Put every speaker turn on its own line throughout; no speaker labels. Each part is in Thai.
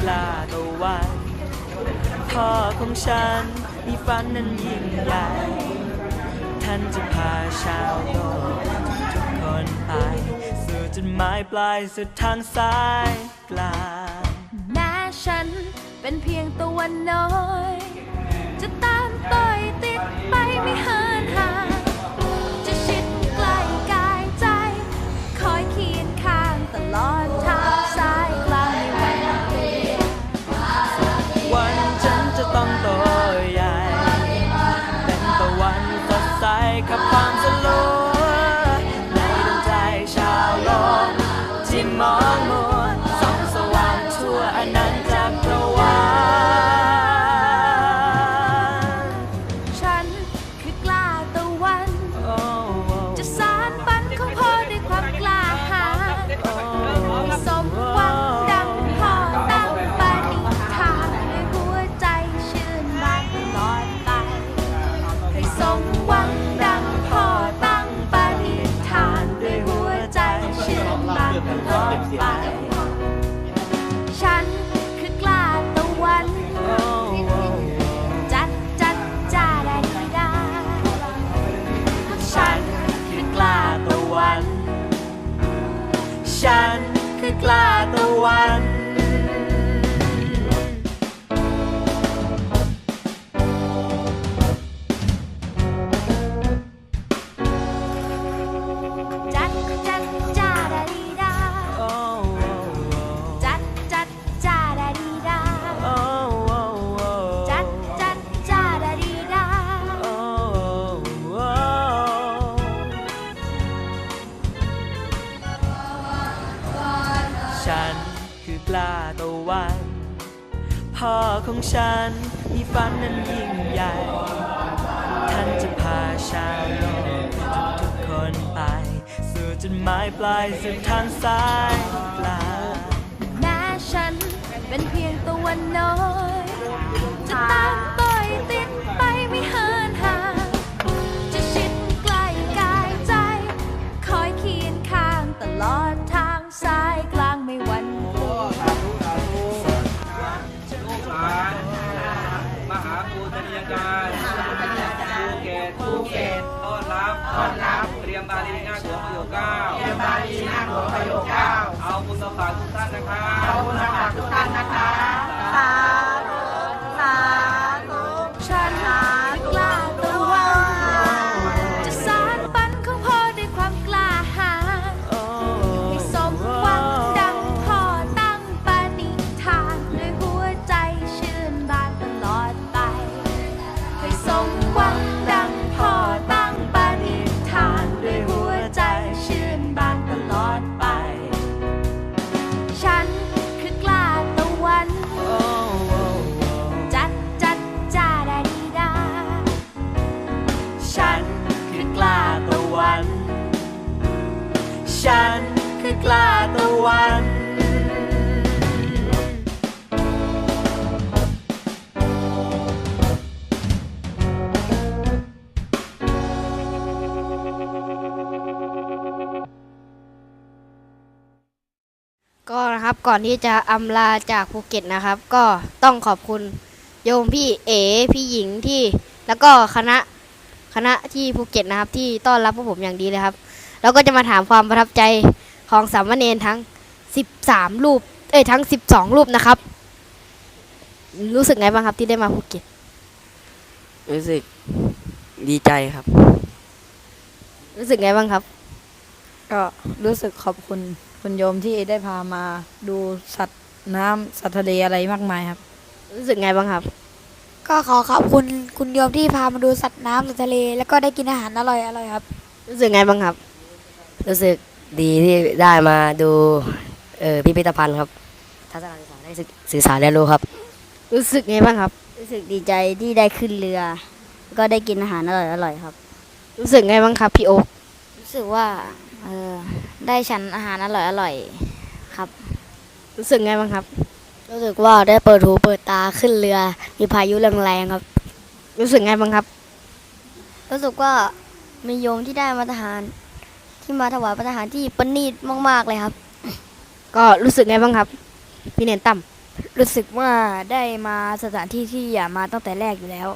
ปลาตะวันพ่อของฉันมีฝันนั้นยิ่งใหญ่ ท่านจะพาชาวโลกทุกคนไป สู่จุดหมายปลายสุดทางสายกลาง
แม้ฉันเป็นเพียงตะวันน้
อย มองมัวส่องสว่างทั่วอนันตจักรวาล
ฉันคือกล้าตะวัน
โอ้
จะสานฝันของพ่อด้วยความกล้าหาญให้สมหวังดังพ่อตั้งปณิธานด้วยหัวใจชื่นบานตลอดไปให้สมหวัง พ่อ
ของฉัน มีฝันนั้นยิ่งใหญ่ ท่านจะพาชาวโลกทุกๆคนไป สู่จุดหมายปลายสุดทางสายกลาง
แม้ฉันเป็นเพียงตัวน้อย จะตามต่อยติดไปไม่ห่าง ว
งประโยคเก้าเตรียมบาลีหน้าหลวงประโยคเก้าเอาบุญมาฝากทุกท่านนะครับเอาบุญมาฝากทุกท่านนะครับ
น
กล้าตะวัน
ก็นะครับก่อนที่จะอำลาจากภูเก็ตนะครับ ก็ต้องขอบคุณโยมพี่เอพี่หญิงที่แล้วก็คณะคณะที่ภูเก็ตนะครับ ที่ต้อนรับพวกผมอย่างดีเลยครับ แล้วก็จะมาถามความประทับใจ ของสามเณรทั้ง 13 รูป เอ้ยทั้ง 12 รูปนะครับ รู้สึกไงบ้างครับที่ได้มาภูเก็ต
รู้สึกดีใจครับ
รู้สึกไงบ้างครับ
ก็รู้สึกขอบคุณคุณโยมที่ได้พามาดูสัตว์น้ำสัตว์ทะเลอะไรมากมายครับ
รู้สึกไงบ้างครับ
ก็ขอขอบคุณคุณโยมที่พามาดูสัตว์น้ำสัตว์ทะเล แล้วก็ได้กินอาหารอร่อยอร่อยครับ
รู้สึกไงบ้างครับ
รู้สึก ดีที่ได้มาดูเอ่อพิพิธภัณฑ์ครับ ทัศนศึกษาได้ศึกสื่อสารเรียนรู้ครับ
รู้สึกไงบ้างครับ
รู้สึกดีใจที่ได้ขึ้นเรือ ก็ได้กินอาหารอร่อยอร่อยครับ
รู้สึกไงบ้างครับพี่โอ๊ค
รู้สึกว่าเออได้ฉันอาหารอร่อยอร่อยครับ
รู้สึกไงบ้างครับ
รู้สึกว่าได้เปิดหูเปิดตาขึ้นเรือ มีพายุแรงๆครับ
รู้สึกไงบ้างครับ
รู้สึกว่ามีโยมที่ได้มาทหาร ที่มาถวายพระทหารที่ประณีตมากๆเลยครับ
ก็รู้สึกไงบ้างครับ พี่เนนตั้ม
รู้สึกว่าได้มาสถานที่ที่อยากมาตั้งแต่แรกอยู่แล้ว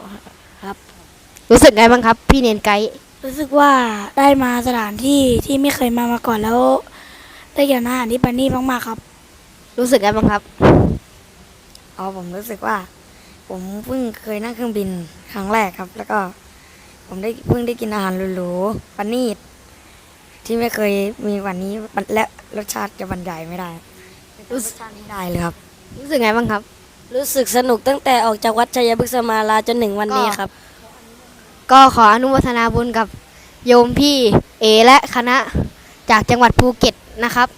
รู้สึกไงบ้างครับ พี่เนนไกด์
รู้สึกว่าได้มาสถานที่ที่ไม่เคยมามาก่อนแล้ว ได้กินอาหารที่ปานี่มากๆครับ
รู้สึกไงบ้างครับ
อ๋อผมรู้สึกว่า ผมเพิ่งเคยนั่งเครื่องบินครั้งแรกครับ แล้วก็ ผมได้เพิ่งได้กินอาหารหรูๆปานีต ที่ไม่เคยมีวันนี้และรสชาติจะบรรยายไม่ได้รสชาติไม่ได้เลยครับ
รู้สึกไงบ้างครับ
รู้สึกสนุกตั้งแต่ออกจากวัดชัยพฤกษมาลาจนถึงวันนี้ครับ
ก็ขออนุโมทนาบุญกับโยมพี่เอและคณะจากจังหวัดภูเก็ตนะครับ